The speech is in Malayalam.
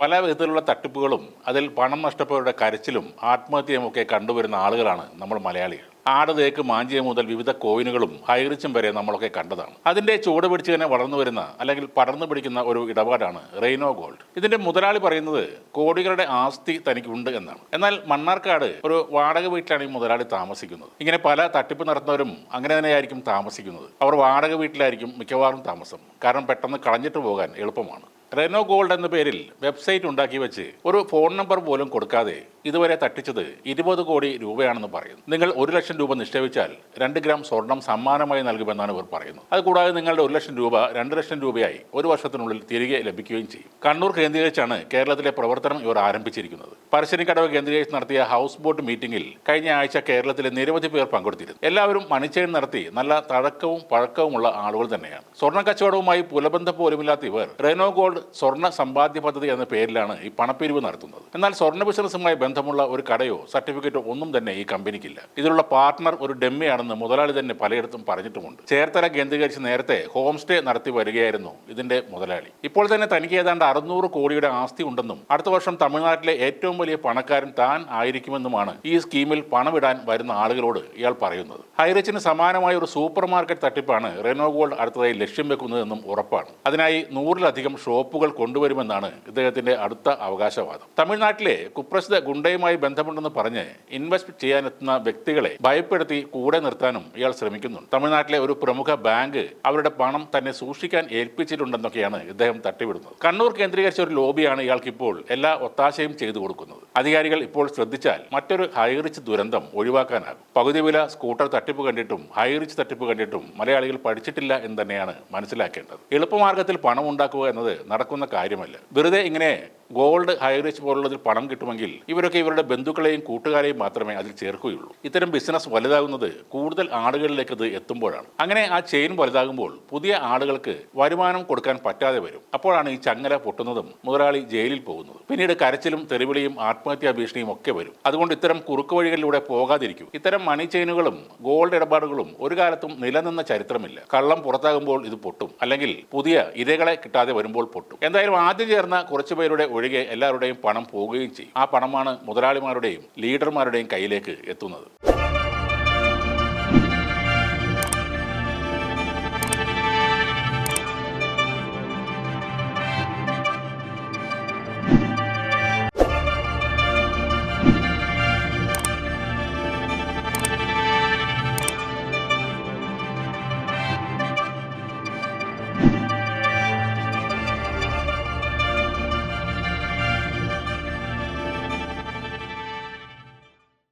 പല വിധത്തിലുള്ള തട്ടിപ്പുകളും അതിൽ പണം നഷ്ടപ്പെട്ടവരുടെ കരച്ചിലും ആത്മഹത്യയും ഒക്കെ കണ്ടുവരുന്ന ആളുകളാണ് നമ്മൾ മലയാളികൾ. ആട് തേക്ക് മാഞ്ചിയ മുതൽ വിവിധ കോയിനുകളും ഹൈറിച്ചും വരെ നമ്മളൊക്കെ കണ്ടതാണ്. അതിന്റെ ചുവട് പിടിച്ച് തന്നെ വളർന്നു വരുന്ന അല്ലെങ്കിൽ പടർന്നു പിടിക്കുന്ന ഒരു ഇടപാടാണ് റെയിനോ ഗോൾഡ്. ഇതിന്റെ മുതലാളി പറയുന്നത് കോടികളുടെ ആസ്തി തനിക്കുണ്ട് എന്നാണ്. എന്നാൽ മണ്ണാർക്കാട് ഒരു വാടക വീട്ടിലാണ് ഈ മുതലാളി താമസിക്കുന്നത്. ഇങ്ങനെ പല തട്ടിപ്പ് നടത്തുന്നവരും അങ്ങനെ തന്നെയായിരിക്കും താമസിക്കുന്നത്. അവർ വാടക വീട്ടിലായിരിക്കും മിക്കവാറും താമസം. കാരണം പെട്ടെന്ന് കളഞ്ഞിട്ട് പോകാൻ എളുപ്പമാണ്. റെനോ ഗോൾഡ് എന്ന പേരിൽ വെബ്സൈറ്റ് ഉണ്ടാക്കി വെച്ച് ഒരു ഫോൺ നമ്പർ പോലും കൊടുക്കാതെ ഇതുവരെ തട്ടിച്ചത് ഇരുപത് കോടി രൂപയാണെന്ന് പറയുന്നു. നിങ്ങൾ ഒരു ലക്ഷം രൂപ നിക്ഷേപിച്ചാൽ രണ്ട് ഗ്രാം സ്വർണം സമ്മാനമായി നൽകുമെന്നാണ് ഇവർ പറയുന്നത്. അതുകൂടാതെ നിങ്ങളുടെ ഒരു ലക്ഷം രൂപ രണ്ട് ലക്ഷം രൂപയായി ഒരു വർഷത്തിനുള്ളിൽ തിരികെ ലഭിക്കുകയും ചെയ്യും. കണ്ണൂർ കേന്ദ്രീകരിച്ചാണ് കേരളത്തിലെ പ്രവർത്തനം ഇവർ ആരംഭിച്ചിരിക്കുന്നത്. പരശ്ശിനിക്കടവ് കേന്ദ്രീകരിച്ച് നടത്തിയ ഹൗസ് ബോട്ട് മീറ്റിംഗിൽ കഴിഞ്ഞ ആഴ്ച കേരളത്തിലെ നിരവധി പേർ പങ്കെടുത്തിരുന്നു. എല്ലാവരും മണിച്ചേൻ നടത്തി നല്ല തഴക്കവും പഴക്കവുമുള്ള ആളുകൾ തന്നെയാണ്. സ്വർണ കച്ചവടവുമായി പുലബന്ധം പോലുമില്ലാത്ത ഇവർ റെനോ ഗോൾഡ് സ്വർണ സമ്പാദ്യ പദ്ധതി എന്ന പേരിലാണ് ഈ പണപ്പിരിവ് നടത്തുന്നത്. എന്നാൽ സ്വർണ ബിസിനസ്സുമായി ബന്ധമുള്ള ഒരു കടയോ സർട്ടിഫിക്കറ്റോ ഒന്നും തന്നെ ഈ കമ്പനിക്കില്ല. ഇതിലുള്ള പാർട്ണർ ഒരു ഡെമ്മയാണെന്ന് മുതലാളി തന്നെ പലയിടത്തും പറഞ്ഞിട്ടുമുണ്ട്. ചേർത്തല കേന്ദ്രീകരിച്ച് നേരത്തെ ഹോം സ്റ്റേ നടത്തി വരികയായിരുന്നു ഇതിന്റെ മുതലാളി. ഇപ്പോൾ തന്നെ തനിക്ക് ഏതാണ്ട് അറുന്നൂറ് കോടിയുടെ ആസ്തി ഉണ്ടെന്നും അടുത്ത വർഷം തമിഴ്നാട്ടിലെ ഏറ്റവും വലിയ പണക്കാരൻ താൻ ആയിരിക്കുമെന്നുമാണ് ഈ സ്കീമിൽ പണമിടാൻ വരുന്ന ആളുകളോട് ഇയാൾ പറയുന്നത്. ഹൈറിച്ചിന് സമാനമായ ഒരു സൂപ്പർ മാർക്കറ്റ് തട്ടിപ്പാണ് റെനോ ഗോൾഡ് അടുത്തതായി ലക്ഷ്യം വെക്കുന്നതെന്നും ഉറപ്പാണ്. അതിനായി നൂറിലധികം ഷോപ്പുകൾ കൊണ്ടുവരുമെന്നാണ് ഇദ്ദേഹത്തിന്റെ അടുത്ത അവകാശവാദം. തമിഴ്നാട്ടിലെ കുപ്രസിദ്ധ ഗുണ്ടയുമായി ബന്ധമുണ്ടെന്ന് പറഞ്ഞ് ഇൻവെസ്റ്റ് ചെയ്യാനെത്തുന്ന വ്യക്തികളെ ഭയപ്പെടുത്തി കൂടെ നിർത്താനും ഇയാൾ ശ്രമിക്കുന്നുണ്ട്. തമിഴ്നാട്ടിലെ ഒരു പ്രമുഖ ബാങ്ക് അവരുടെ പണം തന്നെ സൂക്ഷിക്കാൻ ഏൽപ്പിച്ചിട്ടുണ്ടെന്നൊക്കെയാണ് ഇദ്ദേഹം തട്ടിവിടുന്നത്. കണ്ണൂർ കേന്ദ്രീകരിച്ച ഒരു ലോബിയാണ് ഇയാൾക്ക് ഇപ്പോൾ എല്ലാ ഒത്താശയും ചെയ്തു കൊടുക്കുന്നത്. അധികാരികൾ ഇപ്പോൾ ശ്രദ്ധിച്ചാൽ മറ്റൊരു ഹൈറിച്ച് ദുരന്തം ഒഴിവാക്കാനാകും. പകുതി വില സ്കൂട്ടർ തട്ടിപ്പ് കണ്ടിട്ടും ഹൈറിച്ച് തട്ടിപ്പ് കണ്ടിട്ടും മലയാളികൾ പഠിച്ചിട്ടില്ല എന്ന് തന്നെയാണ് മനസ്സിലാക്കേണ്ടത്. എളുപ്പമാർഗത്തിൽ പണം ഉണ്ടാക്കുക എന്നത് നടക്കുന്ന കാര്യമല്ല. വെറുതെ ഇങ്ങനെ ഗോൾഡ് ഹൈറിച്ച് പോലുള്ളതിൽ പണം കിട്ടുമെങ്കിൽ ഇവരൊക്കെ ഇവരുടെ ബന്ധുക്കളെയും കൂട്ടുകാരെയും മാത്രമേ അതിൽ ചേർക്കുകയുള്ളൂ. ഇത്തരം ബിസിനസ് വലുതാകുന്നത് കൂടുതൽ ആളുകളിലേക്ക് ഇത് എത്തുമ്പോഴാണ്. അങ്ങനെ ആ ചെയിൻ വലുതാകുമ്പോൾ പുതിയ ആളുകൾക്ക് വരുമാനം കൊടുക്കാൻ പറ്റാതെ വരും. അപ്പോഴാണ് ഈ ചങ്ങല പൊട്ടുന്നതും മുതലാളി ജയിലിൽ പോകുന്നത്. പിന്നീട് കരച്ചിലും തെരുവിളിയും ആത്മഹത്യാ ഭീഷണിയും ഒക്കെ വരും. അതുകൊണ്ട് ഇത്തരം കുറുക്ക് വഴികളിലൂടെ പോകാതിരിക്കും. ഇത്തരം മണി ചെയിനുകളും ഗോൾഡ് ഇടപാടുകളും ഒരു കാലത്തും നിലനിന്ന ചരിത്രമില്ല. കള്ളം പുറത്താകുമ്പോൾ ഇത് പൊട്ടും. അല്ലെങ്കിൽ പുതിയ ഇരകളെ കിട്ടാതെ വരുമ്പോൾ പൊട്ടും. എന്തായാലും ആദ്യം ചേർന്ന കുറച്ചു പേരുടെ ഒഴികെ എല്ലാവരുടെയും പണം പോവുകയും ചെയ്യും. ആ പണമാണ് മുതലാളിമാരുടെയും ലീഡർമാരുടെയും കയ്യിലേക്ക് എത്തുന്നത്.